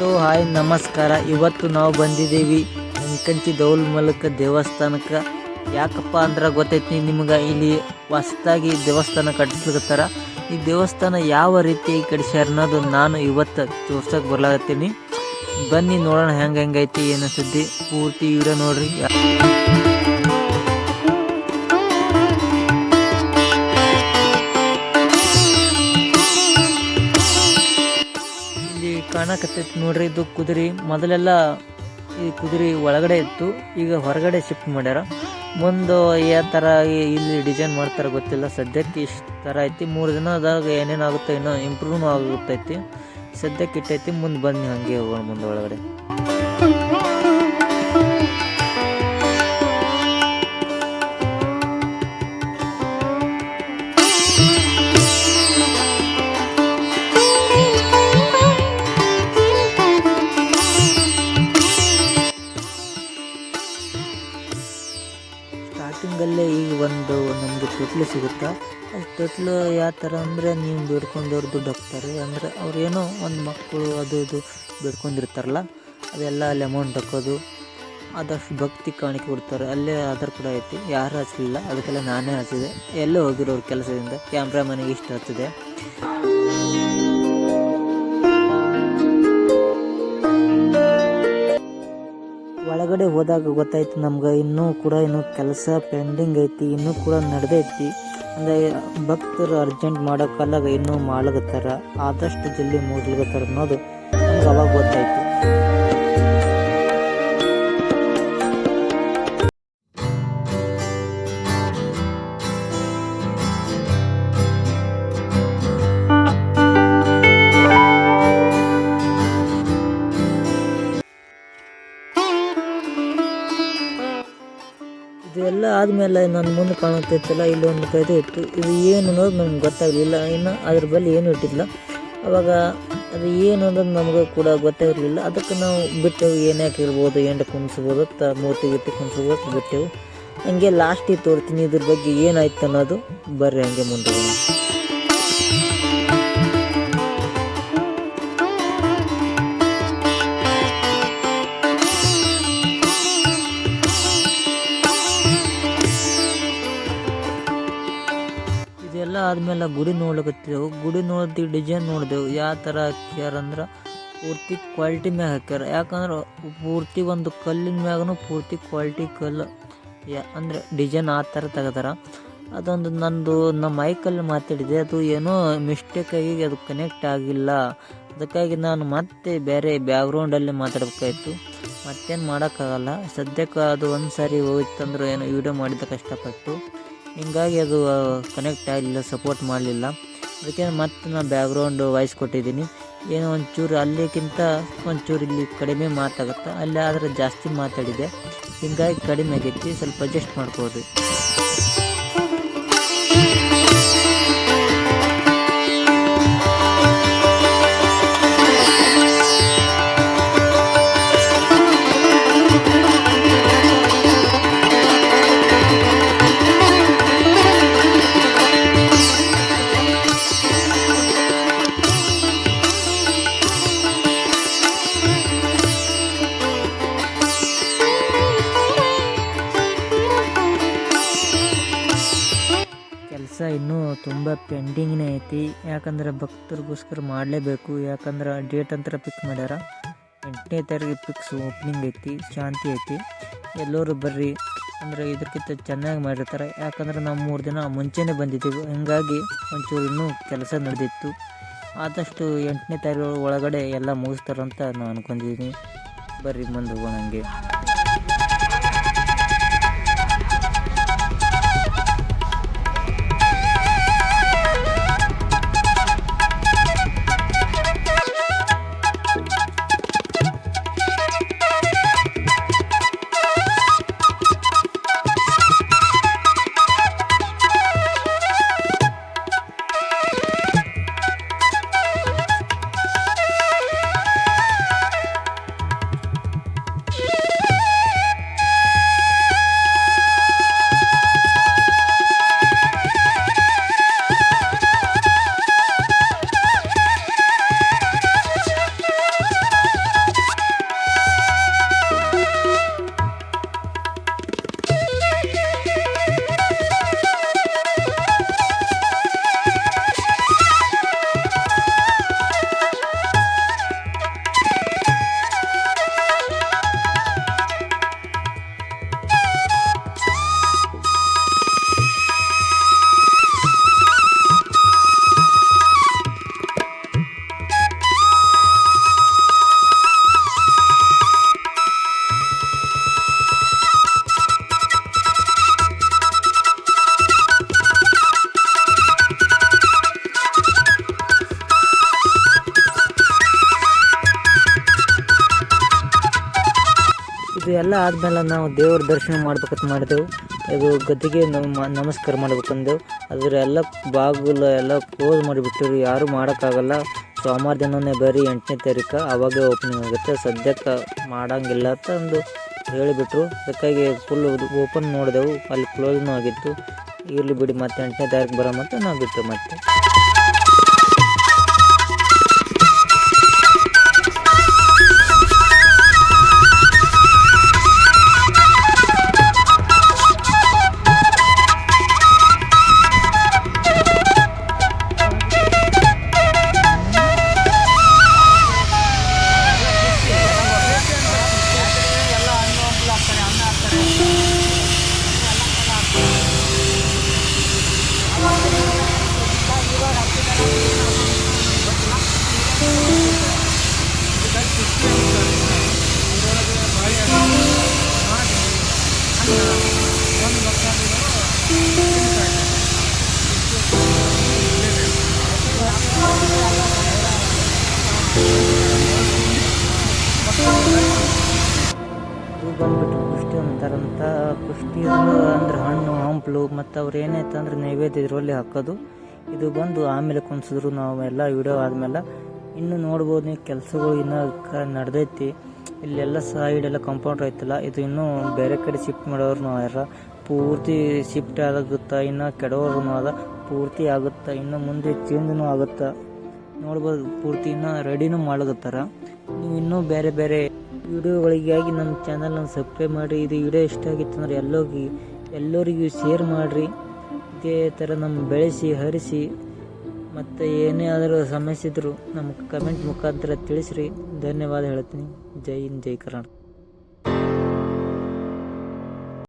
Hello hi, ನಮಸ್ಕಾರ. ಇವತ್ತು ನಾವು ಬಂದಿದ್ದೀವಿ ಅಂಕಂಚಿ ದೌಲ್ ಮಲಕ ದೇವಸ್ಥಾನಕ್ಕೆ. ಯಾಕಪ್ಪ ಅಂದ್ರೆ ಗೊತ್ತೈತಿ, ನಿಮ್ಗೆ ಇಲ್ಲಿ ಹೊಸ್ದಾಗಿ ದೇವಸ್ಥಾನ ಕಟ್ಟಿಸ್ಲಿಕತ್ತಾರ. ಈ ದೇವಸ್ಥಾನ ಯಾವ ರೀತಿ ಕಟ್ಸ್ಯಾರ ಅನ್ನೋದು ನಾನು ಇವತ್ತು ತೋರ್ಸಕ್ಕೆ ಬರ್ಲಾಗತ್ತೀನಿ ಬನ್ನಿ ನೋಡೋಣ ಹೆಂಗೆ ಹೆಂಗೈತಿ ಏನು ಸುದ್ದಿ ಪೂರ್ತಿ ಇವರೇ ನೋಡ್ರಿ. ಕಾಣಕತ್ತೈತಿ ನೋಡ್ರಿ, ಇದು ಕುದುರೆ. ಮೊದಲೆಲ್ಲ ಈ ಕುದುರೆ ಒಳಗಡೆ ಇತ್ತು. ಈಗ ಹೊರಗಡೆ ಶಿಫ್ಟ್ ಮಾಡ್ಯಾರ. ಮುಂದೆ ಯಾವ ಥರ ಇಲ್ಲಿ ಡಿಸೈನ್ ಮಾಡ್ತಾರೆ ಗೊತ್ತಿಲ್ಲ. ಸದ್ಯಕ್ಕೆ ಇಷ್ಟು ಥರ ಐತಿ. ಮೂರು ದಿನದಾಗ ಏನೇನಾಗುತ್ತೆ ಇನ್ನೂ ಇಂಪ್ರೂವ್ ಆಗುತ್ತೈತಿ. ಸದ್ಯಕ್ಕೆ ಇಟ್ಟೈತಿ. ಮುಂದೆ ಬನ್ನಿ ಹಾಗೆ ಹೋಗೋಣ ಮುಂದೆ ಒಳಗಡೆ. ಒಂದು ನಮಗೆ ತೊಟ್ಲು ಸಿಗುತ್ತಾ? ಅದು ತೊಟ್ಲು ಯಾವ ಥರ ಅಂದರೆ ನೀವು ಬೇಡ್ಕೊಂಡವ್ರು ದುಡ್ಡು ಹಾಕ್ತಾರೆ ಅಂದರೆ ಅವ್ರೇನೋ ಒಂದು ಮಕ್ಕಳು ಅದು ಇದು ಬೇಡ್ಕೊಂಡಿರ್ತಾರಲ್ಲ, ಅದೆಲ್ಲ ಅಲ್ಲಿ ಅಮೌಂಟ್ ಹಾಕೋದು, ಆದಷ್ಟು ಭಕ್ತಿ ಕಾಣಿಕೆ ಕೊಡ್ತಾರೆ. ಅಲ್ಲೇ ಆಧಾರ್ ಕೂಡ ಐತಿ, ಯಾರು ಹಚ್ಚಲಿಲ್ಲ ಅದಕ್ಕೆಲ್ಲ ನಾನೇ ಹಚ್ಚಿದೆ. ಎಲ್ಲೇ ಹೋಗಿರೋರು ಕೆಲಸದಿಂದ. ಕ್ಯಾಮ್ರಾ ಮನೆಗೆ ಇಷ್ಟ ಹಚ್ಚಿದೆ. ಒಳಗಡೆ ಹೋದಾಗ ಗೊತ್ತಾಯ್ತು ನಮ್ಗೆ ಇನ್ನೂ ಕೂಡ ಇನ್ನೂ ಕೆಲಸ ಪೆಂಡಿಂಗ್ ಐತಿ, ಇನ್ನೂ ಕೂಡ ನಡೆದೈತಿ. ಅಂದರೆ ಭಕ್ತರು ಅರ್ಜೆಂಟ್ ಮಾಡೋಕ್ಕಲ್ಲಾಗ ಇನ್ನೂ ಮಾಡ್ಲಕತ್ತಾರ ಆದಷ್ಟು ಜಲ್ದಿ ಮುಗಿಸ್ಲಿಕತ್ತಾರ ಅನ್ನೋದು ನಮ್ಗೆ ಅವಾಗ ಗೊತ್ತಾಯ್ತು. ಇದೆಲ್ಲ ಆದಮೇಲೆ ನನ್ನ ಮುಂದೆ ಕಾಣುತ್ತಿತ್ತಲ್ಲ, ಇಲ್ಲಿ ಒಂದು ಕೈದು ಇತ್ತು. ಇದು ಏನು ಅನ್ನೋದು ನಮ್ಗೆ ಗೊತ್ತಾಗಲಿಲ್ಲ. ಇನ್ನು ಅದ್ರ ಬಳಿ ಏನು ಇಟ್ಟಿಲ್ಲ ಅವಾಗ ಅದು ಏನು ಅನ್ನೋದು ನಮಗೆ ಕೂಡ ಗೊತ್ತಾಗಿರಲಿಲ್ಲ ಅದಕ್ಕೆ ನಾವು ಬಿಟ್ಟೆವು. ಏನ್ಯಾಕೆ ಇರ್ಬೋದು ಎಂಡ ಕುಣಿಸ್ಬೋದು ತ ಮೂರ್ತಿ ಗಿಟ್ಟಿ ಕುಣಿಸ್ಬೋದು ಬಿಟ್ಟೆವು. ಹಂಗೆ ಲಾಸ್ಟಿಗೆ ತೋರ್ತೀನಿ ಇದ್ರ ಬಗ್ಗೆ ಏನಾಯ್ತು ಅನ್ನೋದು ಬರ್ರಿ ಹಂಗೆ ಮುಂದೆ. ಆದ್ಮೇಲೆ ಗುಡಿ ನೋಡ್ಲಕತ್ತಿದ್ದೆವು ಗುಡಿ ನೋಡ್ತಿ ಡಿಸೈನ್ ನೋಡಿದೆವು. ಯಾವ ಥರ ಹಾಕ್ಯಾರ ಅಂದ್ರೆ ಪೂರ್ತಿ ಕ್ವಾಲಿಟಿ ಮ್ಯಾಗ ಹಾಕ್ಯಾರ. ಯಾಕಂದ್ರೆ ಪೂರ್ತಿ ಒಂದು ಕಲ್ಲಿನ ಮ್ಯಾಗನು ಪೂರ್ತಿ ಕ್ವಾಲಿಟಿ ಕಲ್ಲು. ಯಾ ಅಂದರೆ ಡಿಸೈನ್ ಆ ಥರ ತೆಗ್ದಾರ. ಅದೊಂದು ನಂದು ನಮ್ಮ ಮೈಕಲ್ಲಿ ಮಾತಾಡಿದೆ. ಅದು ಏನೋ ಮಿಸ್ಟೇಕ್ ಆಗಿ ಅದು ಕನೆಕ್ಟ್ ಆಗಿಲ್ಲ. ಅದಕ್ಕಾಗಿ ನಾನು ಮತ್ತೆ ಬೇರೆ ಬ್ಯಾಕ್ಗ್ರೌಂಡಲ್ಲಿ ಮಾತಾಡ್ಬೇಕಾಯ್ತು. ಮತ್ತೇನು ಮಾಡೋಕ್ಕಾಗಲ್ಲ. ಸದ್ಯಕ್ಕೆ ಅದು ಒಂದು ಸಾರಿ ಹೋಯ್ತಂದ್ರೆ ಏನೋ ವಿಡಿಯೋ ಮಾಡಿದ ಕಷ್ಟಪಟ್ಟು. ಹಿಂಗಾಗಿ ಅದು ಕನೆಕ್ಟ್ ಆಗಲಿಲ್ಲ ಸಪೋರ್ಟ್ ಮಾಡಲಿಲ್ಲ. ಅದಕ್ಕೆ ಮತ್ತೆ ನಾನು ಬ್ಯಾಕ್ಗ್ರೌಂಡ್ ವಾಯ್ಸ್ ಕೊಟ್ಟಿದ್ದೀನಿ. ಏನೋ ಒಂಚೂರು ಅಲ್ಲಿಗಿಂತ ಒಂಚೂರು ಇಲ್ಲಿ ಕಡಿಮೆ ಮಾತಾಗುತ್ತೆ, ಅಲ್ಲಿ ಆದರೆ ಜಾಸ್ತಿ ಮಾತಾಡಿದೆ. ಹಿಂಗಾಗಿ ಕಡಿಮೆ ಆಗೈತಿ, ಸ್ವಲ್ಪ ಅಡ್ಜಸ್ಟ್ ಮಾಡ್ಬೋದು ತುಂಬ ಪೆಂಡಿಂಗ್ನೇ ಐತಿ. ಯಾಕಂದ್ರೆ ಭಕ್ತರಿಗೋಸ್ಕರ ಮಾಡಲೇಬೇಕು. ಯಾಕಂದ್ರೆ ಡೇಟ್ ಅಂತ ಪಿಕ್ ಮಾಡ್ಯಾರ. ಎಂಟನೇ ತಾರೀಕು ಪಿಕ್ಸ್ ಓಪನಿಂಗ್ ಐತಿ, ಶಾಂತಿ ಐತಿ. ಎಲ್ಲರೂ ಬರ್ರಿ. ಅಂದರೆ ಇದಕ್ಕಿಂತ ಚೆನ್ನಾಗಿ ಮಾಡಿರ್ತಾರೆ. ಯಾಕಂದ್ರೆ ನಾವು ಮೂರು ದಿನ ಮುಂಚೆನೇ ಬಂದಿದ್ದೀವಿ. ಹಿಂಗಾಗಿ ಒಂಚೂರು ಇನ್ನೂ ಕೆಲಸ ನಡೆದಿತ್ತು. ಆದಷ್ಟು ಎಂಟನೇ ತಾರೀಕು ಒಳಗಡೆ ಎಲ್ಲ ಮುಗಿಸ್ತಾರಂತ ನಾನು ಅನ್ಕೊಂಡಿದ್ದೀನಿ ಬರ್ರಿ ಮುಂದೆ ಹೋಗೋಣ ಹಂಗೆ ಎಲ್ಲ ಆದಮೇಲೆ ನಾವು ದೇವ್ರ ದರ್ಶನ ಮಾಡ್ಬೇಕಂತ ಮಾಡಿದೆವು. ಇದು ಗದ್ದಿಗೆ ನಮ್ಮ ನಮಸ್ಕಾರ ಮಾಡ್ಬೇಕಂದೆವು. ಅದ್ರ ಎಲ್ಲ ಬಾಗಿಲು ಎಲ್ಲ ಕ್ಲೋಸ್ ಮಾಡಿಬಿಟ್ಟಿರು ಯಾರು ಮಾಡೋಕ್ಕಾಗಲ್ಲ. ಸೋಮವಾರ ದಿನನೇ ಬರೀ ಎಂಟನೇ ತಾರೀಕು. ಆವಾಗೇ ಓಪನಿಂಗ್ ಆಗುತ್ತೆ. ಸದ್ಯಕ್ಕೆ ಮಾಡೋಂಗಿಲ್ಲ ಅಂತ ಅಂದು ಹೇಳಿಬಿಟ್ರು. ಅದಕ್ಕಾಗಿ ಫುಲ್ ಓಪನ್ ನೋಡಿದೆವು. ಅಲ್ಲಿ ಕ್ಲೋಸ್ನೂ ಆಗಿತ್ತು. ಇಲ್ಲಿ ಬಿಡಿ ಮತ್ತೆ ಎಂಟನೇ ತಾರೀಕು ಬರೋಮಂತ ನಾವು ಬಿಟ್ಟು ಮತ್ತೆ. ಇದು ಬಂದ್ಬಿಟ್ಟು ಕುಷ್ಟಿ ಅಂತಾರಂತ ಕುಷ್ಟಿ ಅಂದ್ರೆ ಹಣ್ಣು, ಹಂಪಲು ಮತ್ತು ಅವ್ರು ಏನೈತೆ ಅಂದ್ರೆ ನೈವೇದ್ಯ ಇದರಲ್ಲಿ ಹಾಕೋದು. ಇದು ಬಂದು ಆಮೇಲೆ ಕುಣಿಸಿದ್ರು ನಾವೆಲ್ಲ, ವಿಡಿಯೋ ಆದಮೇಲೆ. ಇನ್ನು ನೋಡ್ಬೋದು ನೀವು ಕೆಲಸಗಳು ಇನ್ನೂ ನಡೆದೈತಿ. ಇಲ್ಲೆಲ್ಲ ಸೈಡ್ ಎಲ್ಲ ಕಾಂಪೌಂಡ್ ಐತಲ್ಲ, ಇದು ಇನ್ನೂ ಬೇರೆ ಕಡೆ ಶಿಫ್ಟ್ ಮಾಡೋರು ಯಾರ? ಪೂರ್ತಿ ಶಿಫ್ಟ್ ಆಗುತ್ತಾ? ಇನ್ನು ಕೆಡೋರು ಅದ ಪೂರ್ತಿ ಆಗುತ್ತಾ? ಇನ್ನು ಮುಂದೆ ಚೇಂಜ್ನೂ ಆಗುತ್ತಾ? ನೋಡ್ಬೋದು, ಪೂರ್ತಿ ಇನ್ನೂ ರೆಡಿನೂ ಮಾಡಕತ್ತಾರ ನೀವು ಇನ್ನೂ ಬೇರೆ ಬೇರೆ ವಿಡಿಯೋಗಳಿಗಾಗಿ ನಮ್ಮ ಚಾನಲ್ನ ಸಬ್ಸ್ಕ್ರೈಬ್ ಮಾಡಿ ಇದು ವಿಡಿಯೋ ಇಷ್ಟ ಆಗಿತ್ತು ಅಂದ್ರೆ ಎಲ್ಲೋಗಿ, ಎಲ್ಲರಿಗೂ ಶೇರ್ ಮಾಡಿರಿ. ಇದೇ ಥರ ನಮ್ಮ ಬೆಳೆಸಿ, ಹರಿಸಿ. ಮತ್ತು ಏನೇ ಆದರೂ ಸಮಸ್ಯೆ ಇದ್ದರೂ ನಮಗೆ ಕಮೆಂಟ್ ಮುಖಾಂತರ ತಿಳಿಸ್ರಿ. ಧನ್ಯವಾದ ಹೇಳ್ತೀನಿ. ಜೈ ಹಿಂದ್, ಜೈ ಕರ್ನಾಟಕ.